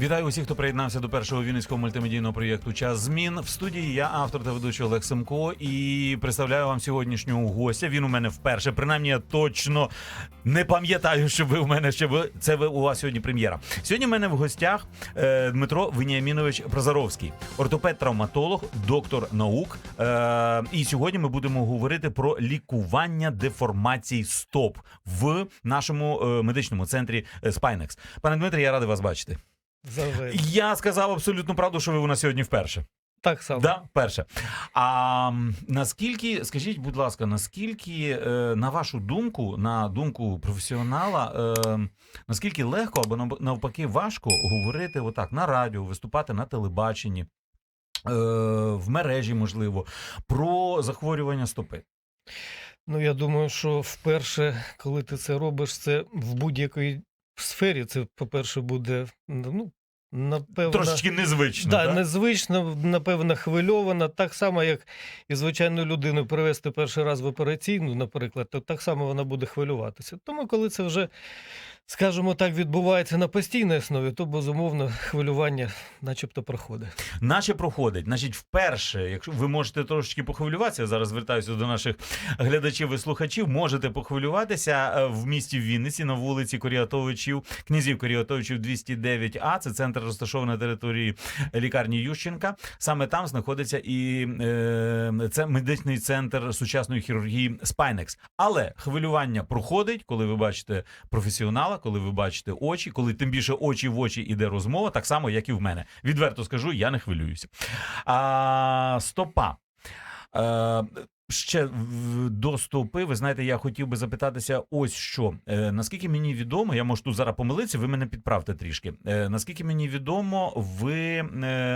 Вітаю усіх, хто приєднався до першого вінницького мультимедійного проєкту Час змін. В студії я автор та ведучий Олег Семко і представляю вам сьогоднішнього гостя. Він у мене вперше. Принаймні, я точно не пам'ятаю, що ви у мене ще ви. Це ви у вас сьогодні прем'єра. Сьогодні в мене в гостях е, Дмитро Веніамінович Прозаровський, ортопед-травматолог, доктор наук. Е, і сьогодні ми будемо говорити про лікування деформацій стоп в нашому е, медичному центрі Spinex. Пане Дмитре, я радий вас бачити. Завжди. Я сказав абсолютно правду, що ви у нас сьогодні вперше. Так само. Да, перше. А наскільки, скажіть, будь ласка, наскільки, е, на вашу думку, на думку професіонала, е, наскільки легко або навпаки важко говорити отак на радіо, виступати на телебаченні, е, в мережі, можливо, про захворювання стопи? Ну я думаю, що вперше, коли ти це робиш, це в будь-якій сфері. Це, по-перше, буде ну, напевно. Трошечки незвично. Да, так? незвично, напевно, хвильована. Так само, як і звичайну людину привезти перший раз в операційну, наприклад, то так само вона буде хвилюватися. Тому, коли це вже, скажімо так, відбувається на постійній основі, то безумовно хвилювання начебто проходить. Наче проходить. Значить, вперше, якщо ви можете трошечки похвилюватися, зараз звертаюся до наших глядачів і слухачів, можете похвилюватися е, в місті Вінниці на вулиці Коріатовичів, князів Коріатовичів 209А. Це центр розташований на території лікарні Ющенка. Саме там знаходиться і е, це медичний центр сучасної хірургії Spinex. Але хвилювання проходить, коли ви бачите професіонала, коли ви бачите очі, коли тим більше очі в очі іде розмова, так само, як і в мене. Відверто скажу, я не хвилююся. А, стопа. Е, Ще до стопи, ви знаєте, я хотів би запитатися, ось що. Е, наскільки мені відомо, я можу тут зараз помилитися, ви мене підправте трішки. Е, наскільки мені відомо, ви е,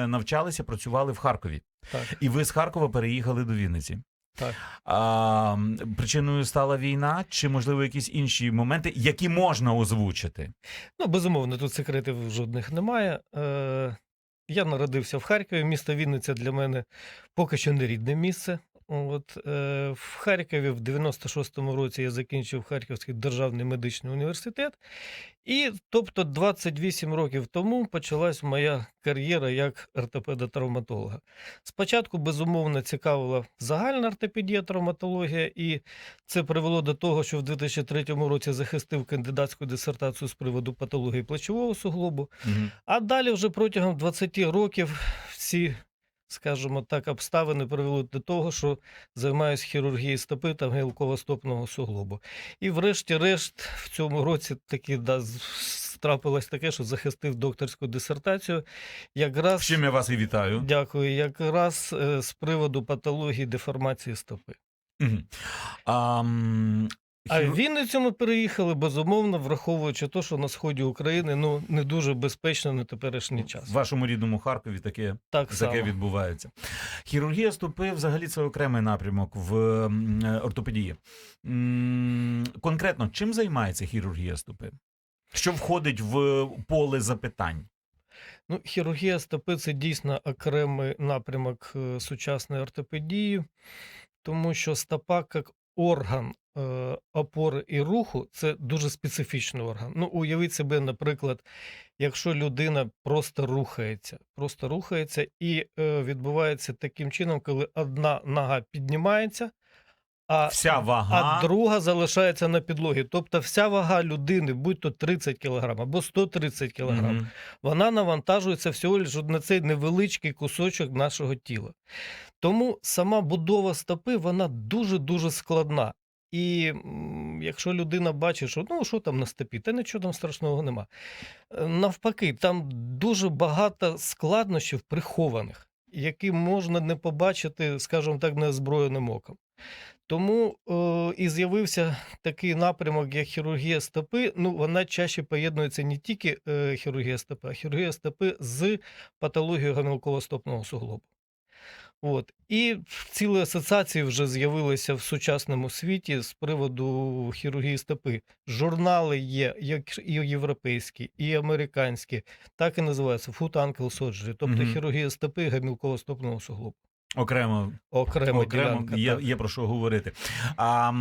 навчалися, працювали в Харкові, Так, і ви з Харкова переїхали до Вінниці. Так. А, причиною стала війна, чи можливо якісь інші моменти, які можна озвучити? Ну, безумовно, тут секретів жодних немає. Е, я народився в Харкові. Місто Вінниця для мене поки що не рідне місце. От, е, в Харкові в 96-му році я закінчив Харківський державний медичний університет. І тобто 28 років тому почалась моя кар'єра як ортопеда-травматолога. Спочатку, безумовно, цікавила загальна ортопедія, травматологія, і це привело до того, що в 2003 році захистив кандидатську дисертацію з приводу патології плечового суглобу. Мгм. А далі вже протягом 20 років всі, скажімо так, обставини привели до того, що займаюся хірургією стопи та гілково-стопного суглобу. І врешті-решт в цьому році таки да, трапилось таке, що захистив докторську дисертацію. Якраз чим я вас і вітаю. дякую, якраз е, з приводу патології деформації стопи. Мгм. А, А в Вінницю ми переїхали, безумовно, враховуючи те, що на сході України ну не дуже безпечно на теперішній час. В вашому рідному Харкові таке, Так само. таке відбувається. Хірургія стопи взагалі це окремий напрямок в е, ортопедії. Конкретно, чим займається хірургія стопи? Що входить в поле запитань? Ну, хірургія стопи це дійсно окремий напрямок е, сучасної ортопедії, тому що стопа як орган опори і руху це дуже специфічний орган. Ну, уявіть себе, наприклад, якщо людина просто рухається, просто рухається і е, відбувається таким чином, коли одна нога піднімається, а Вся вага. а друга залишається на підлогі. Тобто вся вага людини, будь то 30 кг або 130 кг, Мгм. вона навантажується всього лише на цей невеличкий кусочок нашого тіла. Тому сама будова стопи вона дуже-дуже складна. І якщо людина бачить, що ну що там на стопі, та нічого там страшного нема. Е, Навпаки, там дуже багато складнощів прихованих, які можна не побачити, скажімо так, неозброєним оком. Тому е, і з'явився такий напрямок, як хірургія стопи. Ну, вона чаще поєднується не тільки е, хірургія стопи, а хірургія стопи з патологією гомілково-стопного суглобу. От. І цілі асоціації вже з'явилися в сучасному світі з приводу хірургії стопи. Журнали є, як і європейські, і американські, так і називаються Foot Ankle Surgery, тобто Мгм. хірургія стопи гомілково-стопного суглобу. Окремо окрема Окремо ділянка. є, так. є про що говорити. А,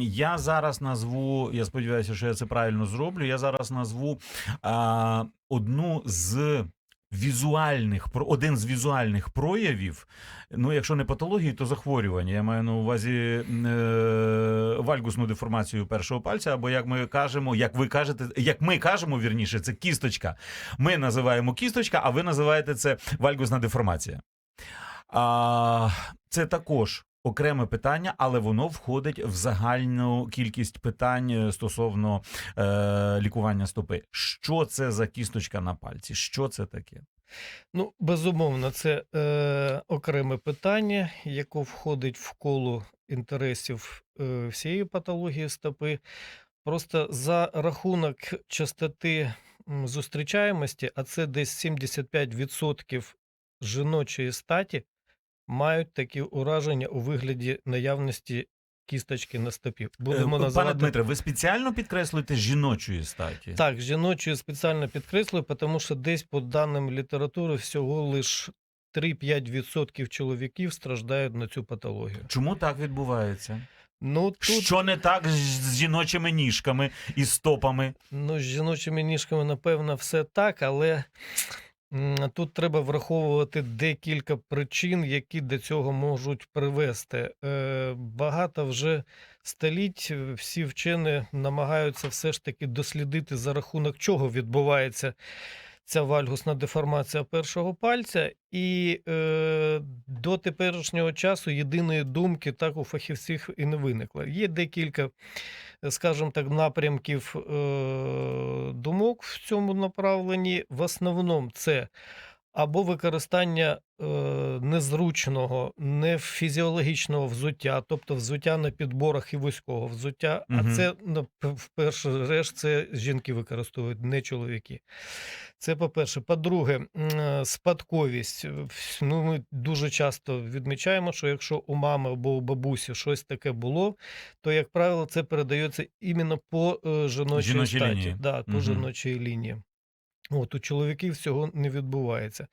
я зараз назву, я сподіваюся, що я це правильно зроблю. Я зараз назву а, одну з візуальних один з візуальних проявів. Ну, якщо не патології, то захворювання. Я маю на увазі е, вальгусну деформацію першого пальця, або як ми кажемо, як ви кажете, як ми кажемо, вірніше, це кісточка. Ми називаємо кісточка, а ви називаєте це вальгусна деформація. А, це також окреме питання, але воно входить в загальну кількість питань е, стосовно е, лікування стопи. Що це за кісточка на пальці? Що це таке? Ну, безумовно, це е, окреме питання, яке входить в коло інтересів е, всієї патології стопи. Просто за рахунок частоти зустрічаємості, а це десь 75% жіночої статі, мають такі ураження у вигляді наявності кісточки на стопі. Будемо Е, Пане називати Дмитре, ви спеціально підкреслюєте жіночої статі? так, жіночою спеціально підкреслюю, тому що десь по даним літератури всього лише 3-5% чоловіків страждають на цю патологію. Чому так відбувається? Ну тут Що не так з жіночими ніжками і стопами? ну, з жіночими ніжками, напевно, все так, але тут треба враховувати декілька причин, які до цього можуть привести. Е, багато вже століть е, всі вчені намагаються все ж таки дослідити за рахунок чого відбувається ця вальгусна деформація першого пальця, і е, до теперішнього часу єдиної думки так у фахівців і не виникло. Є декілька, скажімо так, напрямків е, думок в цьому направленні. В основному це або використання е, незручного, нефізіологічного взуття, тобто взуття на підборах і вузького взуття. Мгм. А це ну, п- вперше решт, це жінки використовують, не чоловіки. Це по-перше. По-друге, е, спадковість. Ну, ми дуже часто відмічаємо, що якщо у мами або у бабусі щось таке було, то, як правило, це передається іменно по е, жіночій Жіночій статі. лінії. Да, по Мгм. жіночій лінії. От, у чоловіків цього не відбувається.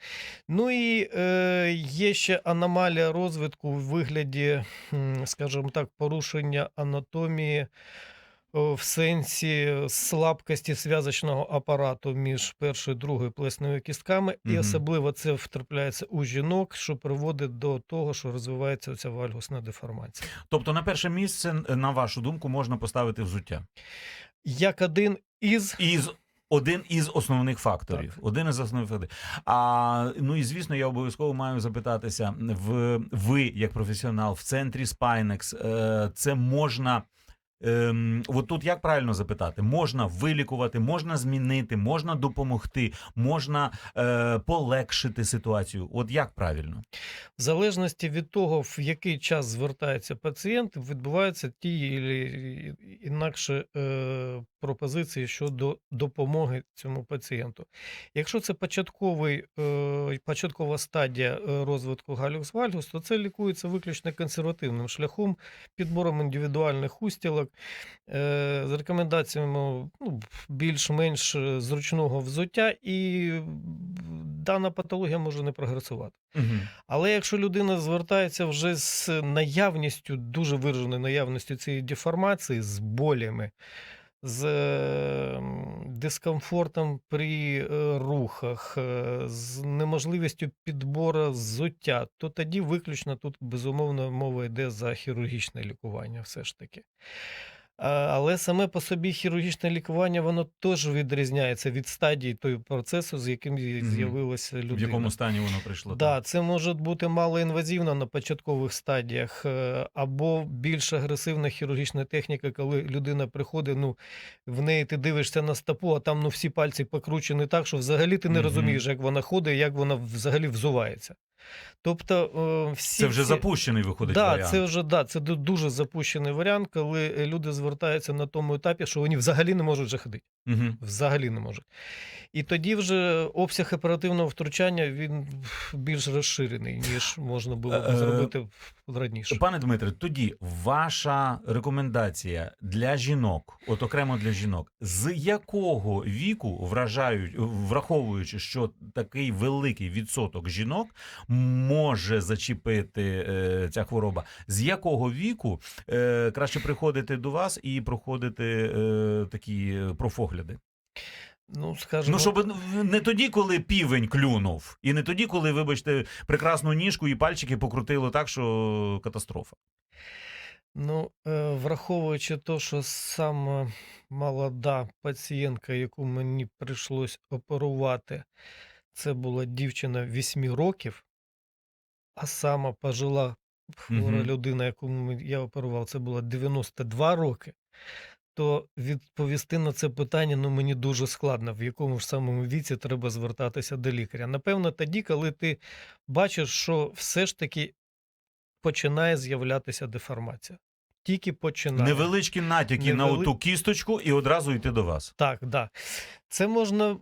Ну і е, є ще аномалія розвитку в вигляді, скажімо так, порушення анатомії в сенсі слабкості зв'язочного апарату між першою і другою плесневими кістками, і особливо це втрапляється у жінок, що приводить до того, що розвивається ця вальгусна деформація. Тобто, на перше місце, на вашу думку, можна поставити взуття. Як один із Із один із основних факторів. Так. Один із основних факторів. А ну і звісно, я обов'язково маю запитатися: в ви, як професіонал, в центрі Спайнекс, е, це можна. Ем, от тут як правильно запитати? Можна вилікувати, можна змінити, можна допомогти, можна е, полегшити ситуацію. От як правильно? В залежності від того, в який час звертається пацієнт, відбуваються ті інакше е, пропозиції щодо допомоги цьому пацієнту. Якщо це початковий, е, початкова стадія е, розвитку галюкс вальгус, то це лікується виключно консервативним шляхом, підбором індивідуальних устілок, е, з рекомендаціями ну, більш-менш е, зручного взуття, і дана патологія може не прогресувати. Угу. Але якщо людина звертається вже з наявністю, дуже вираженою наявністю цієї деформації, з болями, з е, дискомфортом при рухах, з неможливістю підбору взуття, то тоді виключно тут безумовно мова йде за хірургічне лікування, все ж таки. А, Але саме по собі хірургічне лікування воно теж відрізняється від стадії того процесу, з яким з'явилася людина. В якому стані воно прийшло? Да, це може бути малоінвазивно на початкових стадіях, е, або більш агресивна хірургічна техніка, коли людина приходить, ну в неї ти дивишся на стопу, а там ну всі пальці покручені так, що взагалі ти не розумієш, як вона ходить, як вона взагалі взувається. Тобто, е, всі Це вже ці... запущений виходить Да, варіант. це вже да, це дуже запущений варіант, коли е, люди звертаються на тому етапі, що вони взагалі не можуть вже ходити. Угу. Взагалі не можуть. І тоді вже обсяг оперативного втручання він більш розширений, ніж можна було Е, б зробити раніше. Пане Дмитре, тоді ваша рекомендація для жінок, от окремо для жінок, з якого віку вражають, враховуючи, що такий великий відсоток жінок може зачепити е, ця хвороба. З якого віку е, краще приходити до вас і проходити е, такі е, профогляди? Ну, скажімо, Ну, щоб не тоді, коли півень клюнув, і не тоді, коли, вибачте, прекрасну ніжку і пальчики покрутило так, що катастрофа. Ну, е, враховуючи те, що сама молода пацієнтка, яку мені прийшлось оперувати, це була дівчина 8 років, а сама пожила хвора Мгм. людина, яку ми- я оперував, це було 92 роки, то відповісти на це питання ну, мені дуже складно, в якому ж самому віці треба звертатися до лікаря. Напевно, тоді, коли ти бачиш, що все ж таки починає з'являтися деформація. Тільки починає. Невеличкі натяки на Невели- оту кісточку і одразу йти до вас. Так, да. Це можна, е,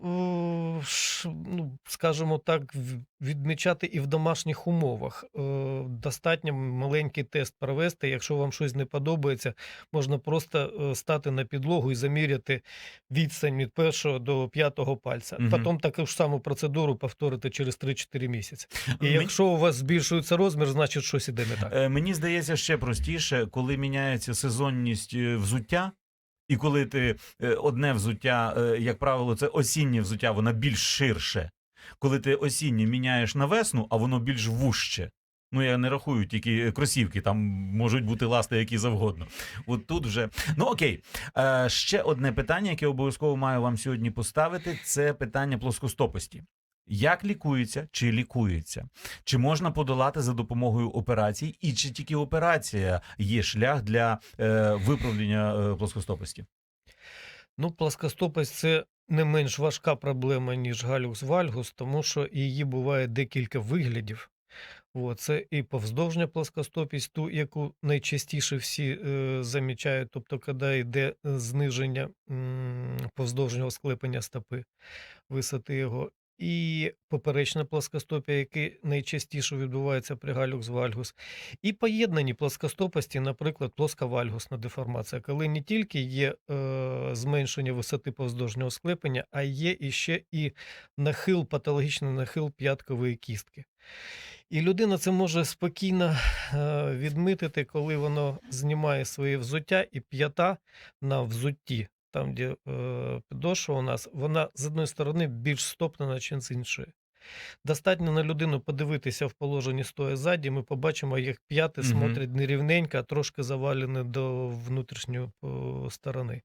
ну, скажімо так, відмічати і в домашніх умовах. Е, Достатньо маленький тест провести. Якщо вам щось не подобається, можна просто е, стати на підлогу і заміряти відстань від першого до п'ятого пальця. Мгм. Потім таку ж саму процедуру повторити через 3-4 місяці. І якщо у вас збільшується розмір, значить щось іде не так. Мені здається, ще простіше, коли міняється сезонність взуття. І коли ти е, одне взуття, е, як правило, це осіннє взуття, воно більш ширше. Коли ти осіннє міняєш на весну, а воно більш вужче. Ну, я не рахую тільки кросівки, там можуть бути ласти які завгодно. От тут вже. Ну окей. Е, ще одне питання, яке обов'язково маю вам сьогодні поставити, це питання плоскостопості. Як лікується чи лікується? Чи можна подолати за допомогою операцій, і чи тільки операція є шлях для е, виправлення е, плоскостопості? Ну, плоскостопість це не менш важка проблема, ніж галюкс-вальгус, тому що її буває декілька виглядів. От, це і повздовжня плоскостопість, ту, яку найчастіше всі е, замічають, тобто, коли йде зниження м, повздовжнього склепення стопи, висоти його, і поперечна плоскостопія, яке найчастіше відбувається при галюкс-вальгус, і поєднані плоскостопості, наприклад, плосковальгусна деформація, коли не тільки є е, зменшення висоти повздовжнього склепення, а є іще і нахил, патологічний нахил п'яткової кістки. І людина це може спокійно е, відмітити, коли воно знімає своє взуття, і п'ята на взутті, там, де е, підошва у нас, вона з одної сторони більш стопнена, ніж з іншої. Достатньо на людину подивитися в положенні стоя ззаді, ми побачимо, як п'яти Мгм. смотрять не рівненько, а трошки завалені до внутрішньої е, сторони.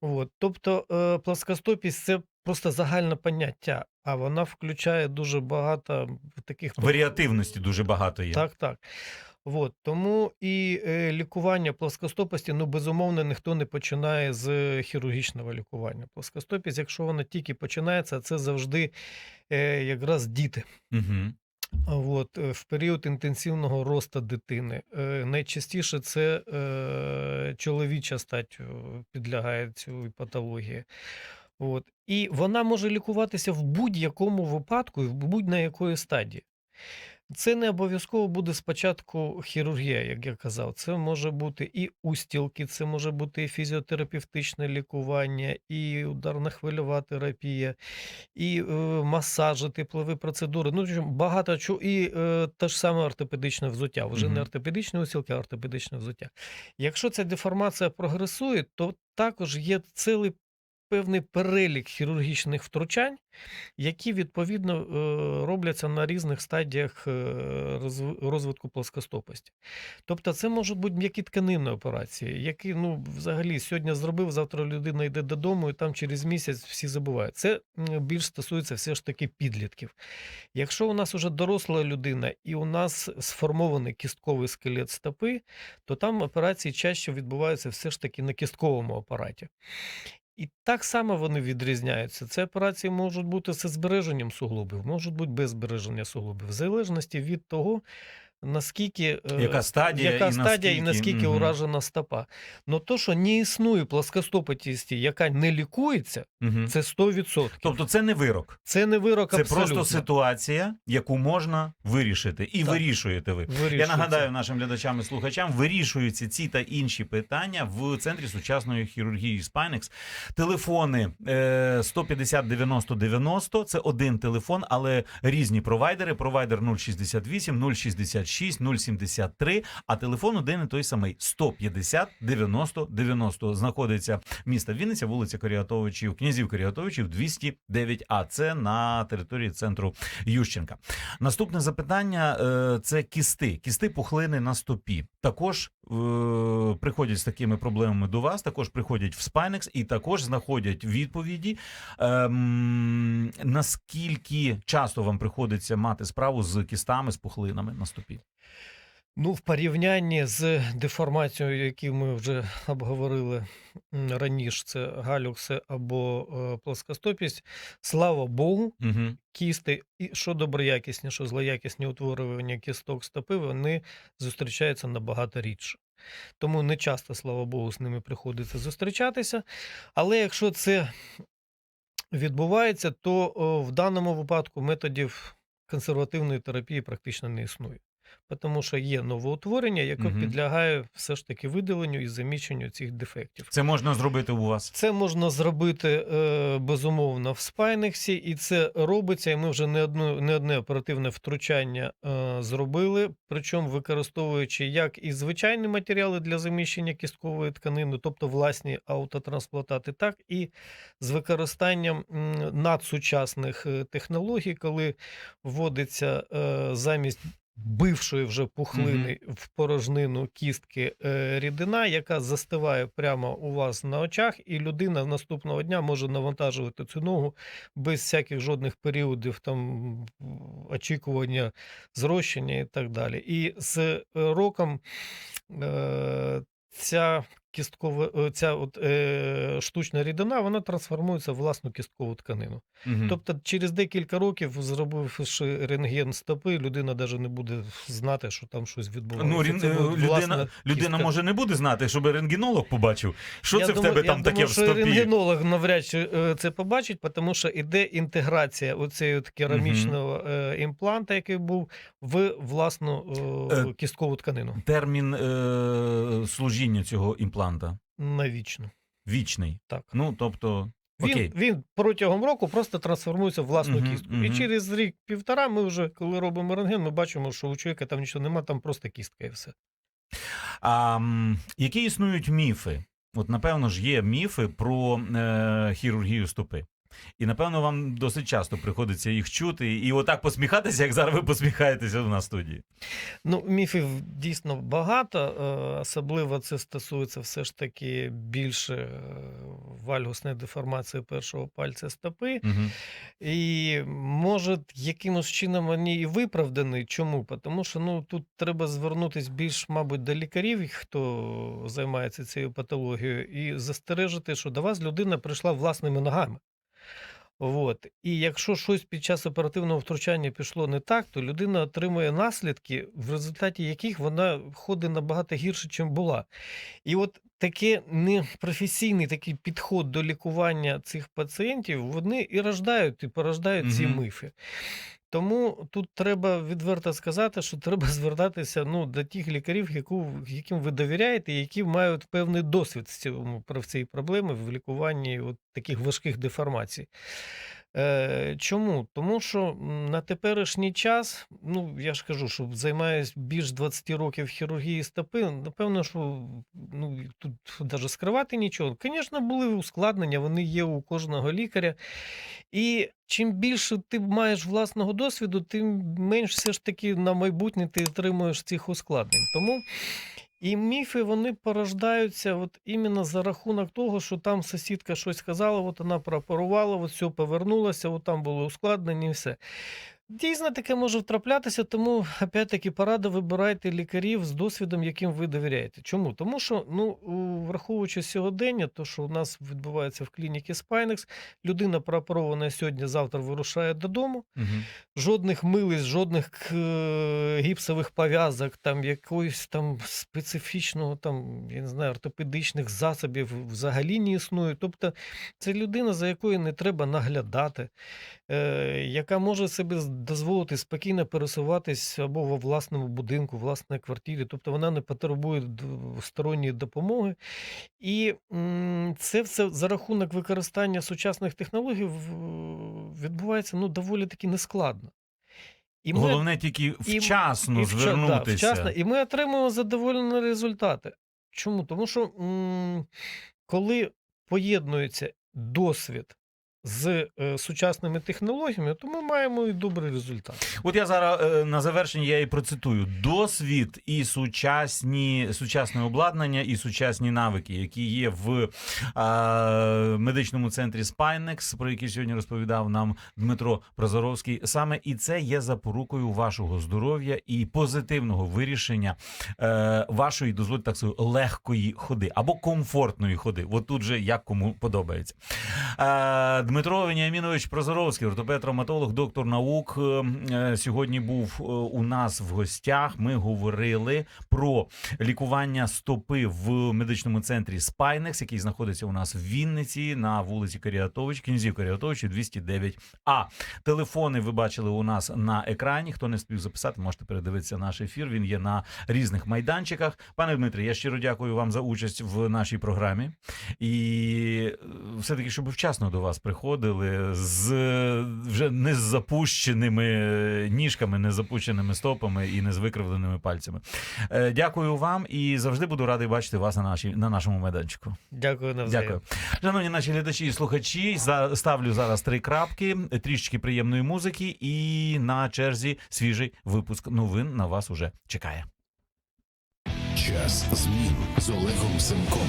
От. Тобто е, плоскостопість це просто загальне поняття, а вона включає дуже багато таких Варіативності дуже багато є. так, так. От, тому і е, лікування плоскостопості, ну, безумовно, ніхто не починає з хірургічного лікування. Плоскостопість, якщо вона тільки починається, це завжди е, якраз діти. Угу. От, е, в період інтенсивного росту дитини. Е, Найчастіше це е, чоловіча стать е, підлягає цій патології. От. І вона може лікуватися в будь-якому випадку і в будь-на якої стадії. Це не обов'язково буде спочатку хірургія, як я казав. Це може бути і устілки, це може бути і фізіотерапевтичне лікування, і ударна хвильова терапія, і е, масажі, теплові процедури. Ну, багато чого. І е, те ж саме ортопедичне взуття. Вже Мгм. не ортопедичні устілки, а ортопедичне взуття. Якщо ця деформація прогресує, то також є цілий певний перелік хірургічних втручань, які відповідно е, робляться на різних стадіях е, розвитку плоскостопості. Тобто, це можуть бути м'які тканинні операції, які ну, взагалі сьогодні зробив, завтра людина йде додому, і там через місяць всі забувають. Це більш стосується все ж таки підлітків. Якщо у нас уже доросла людина і у нас сформований кістковий скелет стопи, то там операції чаще відбуваються все ж таки на кістковому апараті. І так само вони відрізняються. Це операції можуть бути зі збереженням суглобів, можуть бути без збереження суглобів, в залежності від того, наскільки е, Яка стадія яка і стадія і наскільки, наскільки мгм. уражена стопа. Но то, що не існує плоскостопатісті, яка не лікується, Мгм. це 100%. Тобто це не вирок, Це не вирок це абсолютно. просто ситуація, яку можна вирішити, і Так. вирішуєте ви. Я нагадаю нашим глядачам і слухачам, вирішуються ці та інші питання в центрі сучасної хірургії Spinex. Телефони е, 150 90 90 – це один телефон, але різні провайдери. Провайдер 068, 066, 073, а телефон один і той самий 150 90 90. Знаходиться місто Вінниця, вулиця Коріатовичів, князів Коріатовичів, 209 А. Це на території центру Ющенка. Наступне запитання е, це кісти, кісти пухлини на стопі. Також приходять з такими проблемами до вас, також приходять в Spinex і також знаходять відповіді. Ем, наскільки часто вам приходиться мати справу з кістами, з пухлинами на стопі? Ну, в порівнянні з деформацією, яку ми вже обговорили раніше, це галюкси або е, плоскостопість, слава Богу, Угу. кісти, і що доброякісні, що злоякісні утворювання кісток стопи, вони зустрічаються набагато рідше. Тому не часто, слава Богу, з ними приходиться зустрічатися. Але якщо це відбувається, то о, в даному випадку методів консервативної терапії практично не існує. Тому що є новоутворення, яке Мгм. підлягає все ж таки видаленню і заміщенню цих дефектів. Це можна зробити у вас. Це можна зробити е, безумовно в спайнексі, і це робиться. І ми вже не одну не одне оперативне втручання е, зробили. Причому використовуючи як і звичайні матеріали для заміщення кісткової тканини, тобто власні аутотрансплантати, так і з використанням надсучасних е, технологій, коли вводиться замість. Бившої вже пухлини в порожнину кістки е, рідина, яка застиває прямо у вас на очах, і людина наступного дня може навантажувати цю ногу без всяких жодних періодів там очікування зрощення і так далі. І з е, роком е, ця кісткова, е, ця от, е, штучна рідина вона трансформується в власну кісткову тканину. Мгм. Тобто, через декілька років, зробивши рентген стопи, людина навіть не буде знати, що там щось відбувається. Ну, рін- Це буде людина, людина кістка. може не буде знати, щоб рентгенолог побачив, що Я це в тебе я там таке думаю, в що стопі. рентгенолог навряд чи е, це побачить, тому що іде інтеграція оцеї от керамічного е, імпланта, який був в власну е, Е, кісткову тканину. Термін е, служіння цього імпланта Навічно. вічний. Так. Ну, тобто, Він, окей. він протягом року просто трансформується в власну Мгм, кістку. мгм. І через рік-півтора ми вже, коли робимо рентген, ми бачимо, що у чоловіка там нічого немає, там просто кістка і все. А які існують міфи? От, напевно ж, є міфи про е, хірургію стопи. І напевно вам досить часто приходиться їх чути і отак посміхатися, як зараз ви посміхаєтеся на студії. Ну, міфів дійсно багато, е, особливо це стосується все ж таки більше е, вальгусної деформації першого пальця стопи. Угу. І може якимось чином вони і виправдані. Чому? Тому що ну, тут треба звернутися більш, мабуть, до лікарів, хто займається цією патологією, і застережити, що до вас людина прийшла власними ногами. От. І якщо щось під час оперативного втручання пішло не так, то людина отримує наслідки, в результаті яких вона ходить набагато гірше, ніж була. І от таке непрофесійний такий підход до лікування цих пацієнтів, вони і рождають, і порождають ці мифи. Тому тут треба відверто сказати, що треба звертатися ну, до тих лікарів, яку, яким ви довіряєте, які мають певний досвід в цій проблеми в лікуванні от таких важких деформацій. Е, чому? Тому що на теперішній час, ну я ж кажу, що займаюсь більш 20 років хірургії стопи. Напевно, що ну тут навіть скривати нічого. Звісно, були ускладнення, вони є у кожного лікаря. І чим більше ти маєш власного досвіду, тим менш все ж таки на майбутнє ти отримуєш цих ускладнень. Тому і міфи вони порождаються от іменно за рахунок того, що там сусідка щось сказала, от вона прапорувала, от все повернулося, от там було ускладнення і все. Дійсно, таке може втраплятися, тому опять-таки порада вибирайте лікарів з досвідом, яким ви довіряєте. Чому? Тому що, ну, враховуючи сьогодення, то що у нас відбувається в клініці Spinex, людина прооперована сьогодні, завтра вирушає додому. Мгм. Жодних милиць, жодних гіпсових пов'язок, там якоїсь там специфічного, там, я не знаю, ортопедичних засобів взагалі не існує. Тобто це людина, за якою не треба наглядати, яка може з- дозволити спокійно пересуватись або во власному будинку, власній квартирі. Тобто вона не потребує сторонньої допомоги. І це все за рахунок використання сучасних технологій відбувається ну, доволі таки нескладно. І ми- Головне тільки і- вчасно і вча- да, звернутися. вчасно, і ми отримуємо задоволені результати. Чому? Тому що м, коли поєднується досвід з е, сучасними технологіями, то ми маємо і добрий результат. От я зараз е, на завершення я і процитую: досвід і сучасні сучасне обладнання, і сучасні навики, які є в е, медичному центрі Spinex, про який сьогодні розповідав нам Дмитро Прозоровський. Саме і це є запорукою вашого здоров'я і позитивного вирішення е, вашої дозвольте так сказати, легкої ходи або комфортної ходи. От тут же як кому подобається. Е, Дмитро Веніамінович Прозоровський, ортопед-травматолог, доктор наук, е, е, сьогодні був е, у нас в гостях. Ми говорили про лікування стопи в медичному центрі Спайнекс, який знаходиться у нас в Вінниці на вулиці Каріатович, князів Каріатовича 209 А. Телефони ви бачили у нас на екрані. Хто не спів записати, можете передивитися наш ефір. Він є на різних майданчиках. Пане Дмитре, я щиро дякую вам за участь в нашій програмі. І е, все-таки, щоб вчасно до вас приходили з вже не з запущеними е, ніжками, не з запущеними стопами і не з викривленими пальцями. Е, Дякую вам і завжди буду радий бачити вас на, нашій, на нашому майданчику. Дякую навзаєм. Дякую. Шановні наші глядачі і слухачі, за- ставлю зараз три крапки, трішечки приємної музики, і на черзі свіжий випуск новин на вас уже чекає. Час змін з Олегом Семком.